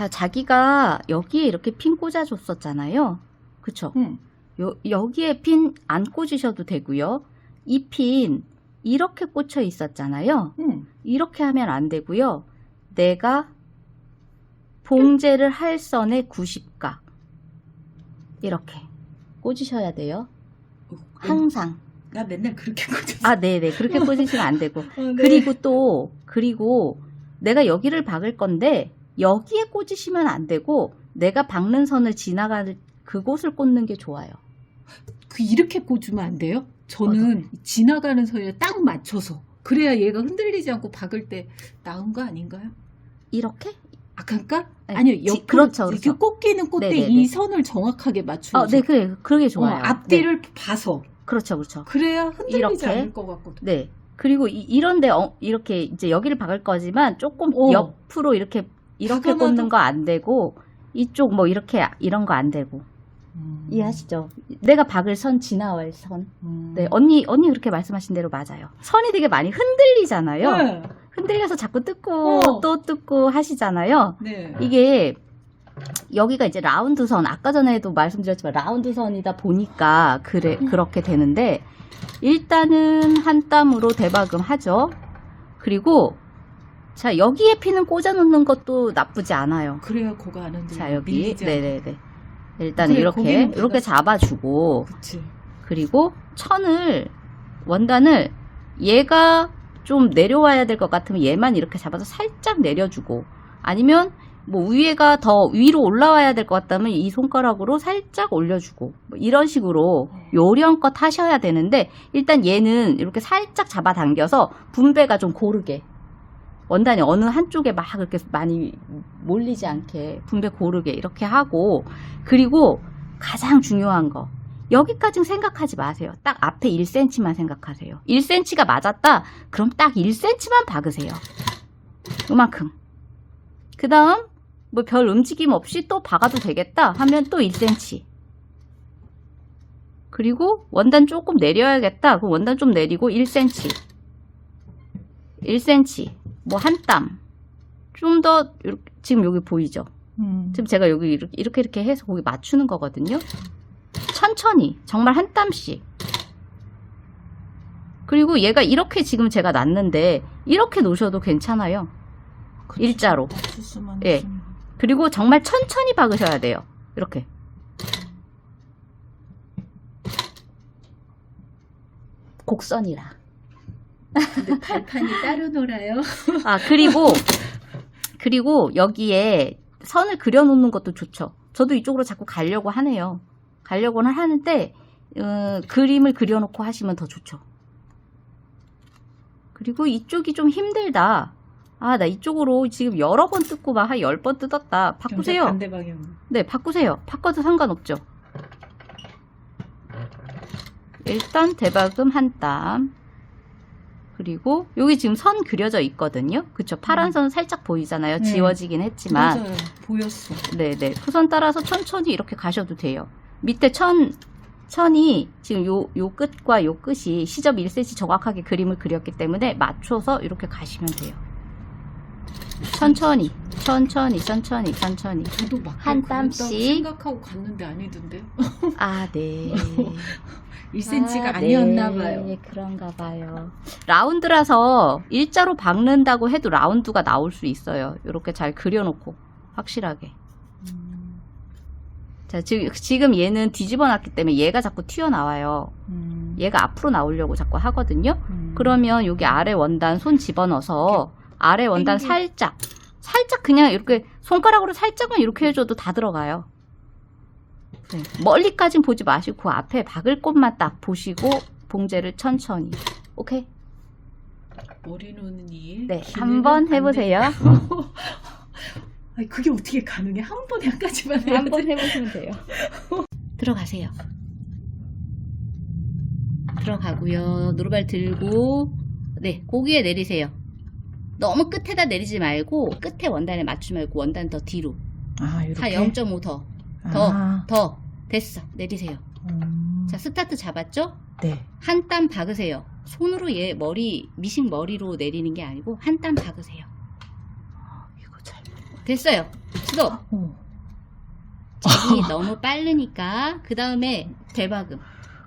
자, 자기가 여기에 이렇게 핀 꽂아줬었잖아요. 그쵸? 응. 요, 여기에 핀 안 꽂으셔도 되고요. 이 핀 이렇게 꽂혀 있었잖아요. 응. 이렇게 하면 안 되고요. 내가 봉제를 할 선의 90각 이렇게 꽂으셔야 돼요. 항상. 나 맨날 그렇게 꽂았어. 아, 네네. 그렇게 꽂으시면 안 되고. 어, 네. 그리고 또, 그리고 내가 여기를 박을 건데, 여기에 꽂으시면 안 되고, 내가 박는 선을 지나갈 그곳을 꽂는 게 좋아요. 그 이렇게 꽂으면 안 돼요? 저는 지나가는 선에 딱 맞춰서 그래야 얘가 흔들리지 않고 박을 때 나은 거 아닌가요? 이렇게? 아까까? 네, 아니요, 지- 옆으로 그렇죠, 이렇게 그렇죠. 꽂기는 꽂되 네네네. 이 선을 정확하게 맞추는 어, 네, 그래. 그러게 좋아요. 네. 앞뒤를 봐서 그렇죠, 그렇죠. 그래야 흔들리지 이렇게. 않을 것 같거든. 네. 그리고 이, 런데 이렇게 이제 여기를 박을 거지만 조금 어. 옆으로 이렇게 이렇게 꽂는 거 안 되고 이쪽 뭐 이렇게 이런 거 안 되고 음. 이해하시죠? 내가 박을 선 지나갈 선. 음. 네, 언니 언니 그렇게 말씀하신 대로 맞아요. 선이 되게 많이 흔들리잖아요. 네. 흔들려서 자꾸 뜯고 어. 또 뜯고 하시잖아요. 네. 이게 여기가 이제 라운드 선 아까 전에도 말씀드렸지만 라운드 선이다 보니까 그래 음. 그렇게 되는데 일단은 한 땀으로 대박음 하죠. 그리고 자 여기에 피는 꽂아 놓는 것도 나쁘지 않아요. 그래야 코가 안 흔들려. 자 여기 밀리지. 네네네 일단 그래, 이렇게 거기는 이렇게. 잡아주고 그치. 그리고 천을 원단을 얘가 좀 내려와야 될 것 같으면 얘만 이렇게 잡아서 살짝 내려주고 아니면 뭐 위에가 더 위로 올라와야 될 것 같다면 이 손가락으로 살짝 올려주고 뭐 이런 식으로 요령껏 하셔야 되는데 일단 얘는 이렇게 살짝 잡아당겨서 분배가 좀 고르게 원단이 어느 한쪽에 막 그렇게 많이 몰리지 않게 분배 고르게 이렇게 하고 그리고 가장 중요한 거 여기까지는 생각하지 마세요. 딱 앞에 1cm만 생각하세요. 1cm가 맞았다? 그럼 딱 1cm만 박으세요. 요만큼. 그 다음, 뭐 별 움직임 없이 또 박아도 되겠다 하면 또 1cm. 그리고 원단 조금 내려야겠다. 그럼 원단 좀 내리고 1cm. 1cm. 뭐 한 땀. 좀 더, 지금 여기 보이죠? 음. 지금 제가 여기 이렇게 이렇게, 이렇게 해서 거기 맞추는 거거든요. 천천히 정말 한 땀씩. 그리고 얘가 이렇게 지금 제가 놨는데 이렇게 놓으셔도 괜찮아요. 그치. 일자로. 예. 있으면. 그리고 정말 천천히 박으셔야 돼요. 이렇게. 곡선이라. 근데 발판이 따로 놀아요. 아, 그리고, 그리고 여기에 선을 그려놓는 것도 좋죠. 저도 이쪽으로 자꾸 가려고 하네요. 가려고는 하는데, 어, 그림을 그려놓고 하시면 더 좋죠. 그리고 이쪽이 좀 힘들다. 아, 나 이쪽으로 지금 여러 번 뜯고 막 한 열 번 뜯었다. 바꾸세요. 반대 방향. 네, 바꾸세요. 바꿔도 상관없죠. 일단 대박음 한 땀. 그리고 여기 지금 선 그려져 있거든요. 그쵸? 파란 음. 선 살짝 보이잖아요. 네. 지워지긴 했지만. 맞아요. 보였어. 네네. 그선 따라서 천천히 이렇게 가셔도 돼요. 밑에 천, 천이 지금 요, 요 끝과 요 끝이 시접 1cm 정확하게 그림을 그렸기 때문에 맞춰서 이렇게 가시면 돼요. 천천히, 천천히, 천천히, 천천히. 저도 막 한 그랬다고 땀씩. 생각하고 갔는데 아니던데. 아, 네. 1cm가 아, 아, 니었나 네, 봐요. 그런가 봐요. 라운드라서 일자로 박는다고 해도 라운드가 나올 수 있어요. 이렇게 잘 그려놓고 확실하게. 음, 자, 지금, 지금 얘는 뒤집어 놨기 때문에 얘가 자꾸 튀어나와요. 음, 얘가 앞으로 나오려고 자꾸 하거든요. 음. 그러면 여기 아래 원단 손 집어넣어서 아래 원단 살짝, 살짝 그냥 이렇게 손가락으로 살짝만 이렇게 해줘도 다 들어가요. 네, 멀리까진 보지 마시고 그 앞에 박을 곳만 딱 보시고 봉제를 천천히. 오케이? 머리 노는 일. 네, 한번. 해보세요. 아니, 그게 어떻게 가능해? 한 번에 한 가지만 해야 돼. 해보시면 돼요. 들어가세요. 들어가고요. 노루발 들고 네 고기에 내리세요. 너무 끝에다 내리지 말고 끝에 원단에 맞추지 말고 원단 더 뒤로 아, 한 이렇게. 0.5 더. 더, 아, 더. 됐어. 내리세요. 음, 자, 스타트 잡았죠? 네. 한 땀 박으세요. 손으로 얘 머리, 미식 머리로 내리는 게 아니고 한 땀 박으세요. 이거 잘. 됐어요. 스톱. 어. 자기 너무 빠르니까 그 다음에 대박음.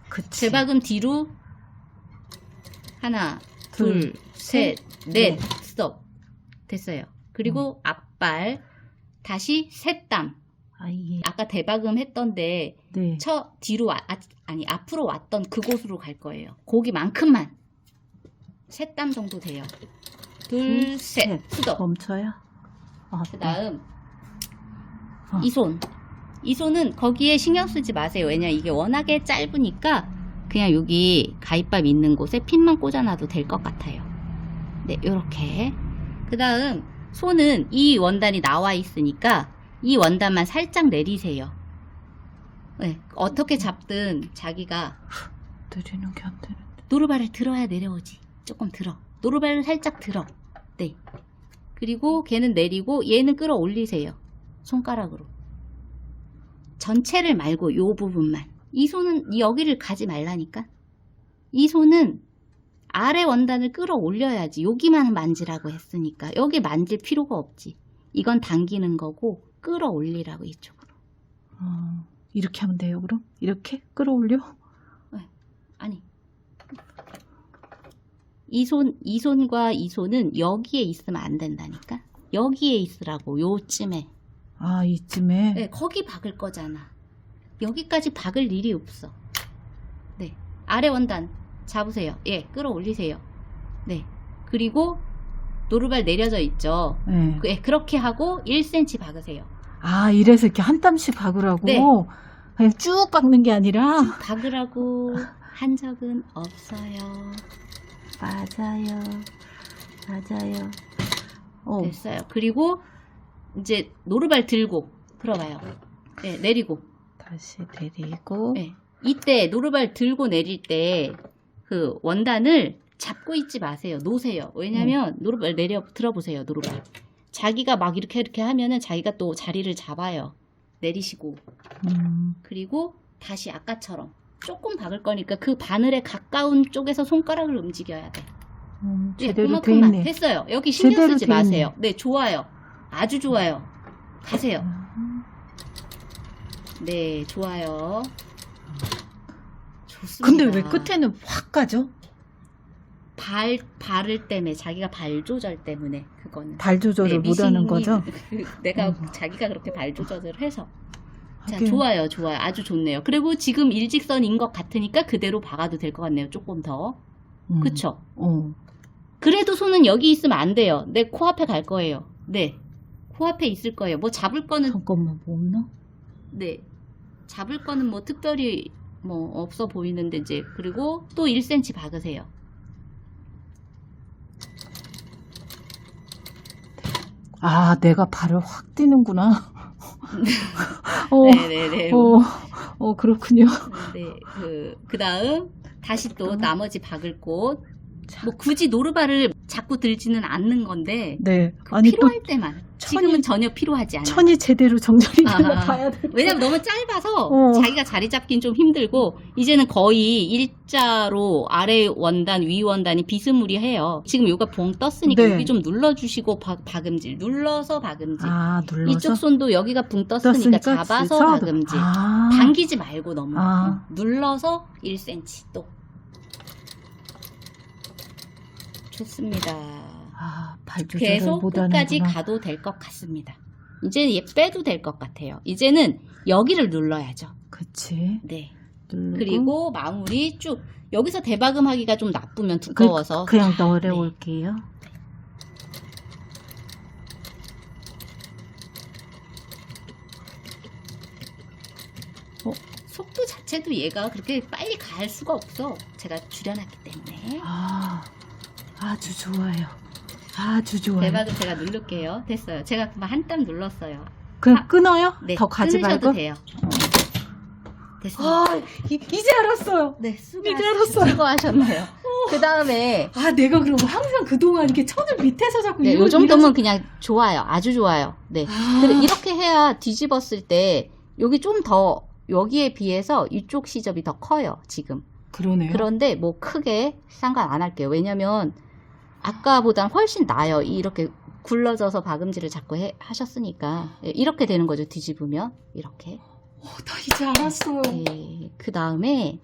그치. 대박음 뒤로 하나, 둘, 둘, 셋, 넷, 넷. 스톱. 됐어요. 그리고 앞발 다시 셋땀. 아, 이게. 아까 대박음 했던데 네. 쳐 뒤로 와, 아, 아니 앞으로 왔던 그곳으로 갈 거예요. 거기만큼만 셋 땀 정도 돼요. 둘, 셋, 셋. 스톱. 멈춰요. 아, 그 다음 어. 이 손. 이 손은 거기에 신경 쓰지 마세요. 왜냐 이게 워낙에 짧으니까 그냥 여기 가입밥 있는 곳에 핀만 꽂아놔도 될 것 같아요. 네, 요렇게. 그 다음 손은 이 원단이 나와 있으니까 이 원단만 살짝 내리세요. 네, 어떻게 잡든 자기가 느리는 게 안 되는데. 노루발을 들어야 내려오지. 조금 들어. 노루발을 살짝 들어. 네. 그리고 걔는 내리고 얘는 끌어올리세요. 손가락으로. 전체를 말고 요 부분만. 이 손은 여기를 가지 말라니까. 이 손은 아래 원단을 끌어올려야지. 여기만 만지라고 했으니까. 여기 만질 필요가 없지. 이건 당기는 거고 끌어올리라고 이쪽으로. 어, 이렇게 하면 돼요, 그럼? 이렇게? 끌어올려? 아니. 이 손, 이 손과 이 손은 여기에 있으면 안 된다니까? 여기에 있으라고, 요쯤에. 아, 이쯤에? 네, 거기 박을 거잖아. 여기까지 박을 일이 없어. 네. 아래 원단 잡으세요. 예, 끌어올리세요. 네. 그리고 노루발 내려져 있죠. 네. 그- 예, 그렇게 하고 1cm 박으세요. 아, 이래서 이렇게 한 땀씩 박으라고? 네. 그냥 쭉 박는 게 아니라? 박으라고 한 적은 없어요. 맞아요. 맞아요. 어, 됐어요. 그리고 이제 노루발 들고 들어가요. 네, 내리고. 다시 내리고. 네. 이때 노루발 들고 내릴 때 그 원단을 잡고 있지 마세요. 놓으세요. 왜냐면 노루발 내려 들어보세요. 노루발. 자기가 막 이렇게 이렇게 하면은 자기가 또 자리를 잡아요. 내리시고 음, 그리고 다시 아까처럼 조금 박을 거니까 그 바늘에 가까운 쪽에서 손가락을 움직여야 돼. 음, 예, 제대로 돼 그만큼만. 있네. 됐어요. 여기 신경 제대로 쓰지 돼 있네. 마세요. 네, 좋아요. 아주 좋아요. 가세요. 음, 네, 좋아요. 좋습니다. 근데 왜 끝에는 확 가죠? 발 발을 때문에 자기가 발 조절 때문에 그거는. 발 조절을 네, 못하는 거죠? 내가 음. 자기가 그렇게 발 조절을 해서. 자 하긴. 좋아요 좋아요. 아주 좋네요. 그리고 지금 일직선인 것 같으니까 그대로 박아도 될 것 같네요 조금 더. 음, 그쵸? 어. 그래도 손은 여기 있으면 안 돼요. 내 코앞에 갈 거예요. 네. 코앞에 있을 거예요. 뭐 잡을 거는 잠깐만, 뭐 없나? 네. 잡을 거는 뭐 특별히 뭐 없어 보이는데 이제. 그리고 또 1cm 박으세요 아, 내가 발을 확 뛰는구나. 어, 네네네 어, 어, 그렇군요. 네, 그, 그 다음, 다시 또. 나머지 박을 곳. 뭐 굳이 노르바를 자꾸 들지는 않는 건데, 네. 그 아니, 또 필요할 때만. 천이- 지금은 전혀 필요하지 않아요. 천이 제대로 정렬이 되나 아하. 봐야 돼. 왜냐면 너무 짧아서 어. 자기가 자리 잡긴 좀 힘들고, 이제는 거의 일자로 아래 원단, 위 원단이 비스무리해요. 지금 요가 봉 떴으니까 네. 여기 좀 눌러주시고 박, 박음질. 눌러서 박음질. 아, 눌러서. 이쪽 손도 여기가 붕 떴으니까, 떴으니까 잡아서 박음질. 아, 당기지 말고 너무 아. 어, 눌러서 1cm 또 좋습니다. 아, 계속. 끝까지 가도 될 것 같습니다. 이제 얘 빼도 될 것 같아요. 이제는 여기를 눌러야죠. 그치. 네. 누르고. 그리고 마무리 쭉 여기서 대박음 하기가 좀 나쁘면 그, 두꺼워서 그냥 네. 넣어올게요. 속도 자체도 얘가 그렇게 빨리 갈 수가 없어. 제가 줄여놨기 때문에. 아, 아주 좋아요. 아주 좋아요. 대박은 제가 누를게요. 됐어요. 제가 그만 한 땀 눌렀어요. 그럼 아, 끊어요? 네, 더 가지 끊으셔도 말고? 돼요. 됐습니다. 아, 이, 이제 알았어요. 네, 수고, 이제 알았어요. 수고하셨네요. 그 다음에 아, 내가 그럼 항상 그동안 이렇게 천을 밑에서 자꾸 네, 요 정도면 그냥 좋아요. 아주 좋아요. 네. 아, 그래, 이렇게 해야 뒤집었을 때 여기 좀 더 여기에 비해서 이쪽 시접이 더 커요. 지금. 그러네요. 그런데 뭐 크게 상관 안 할게요. 왜냐면 아까보단 훨씬 나아요. 이렇게 굴러져서 박음질을 자꾸 해- 하셨으니까 예, 이렇게 되는 거죠. 뒤집으면 이렇게. 어, 나 이제 알았어요. 예, 그 다음에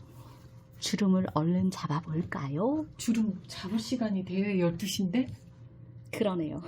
주름을 얼른 잡아볼까요? 주름 잡을 시간이 돼요. 12시인데? 그러네요.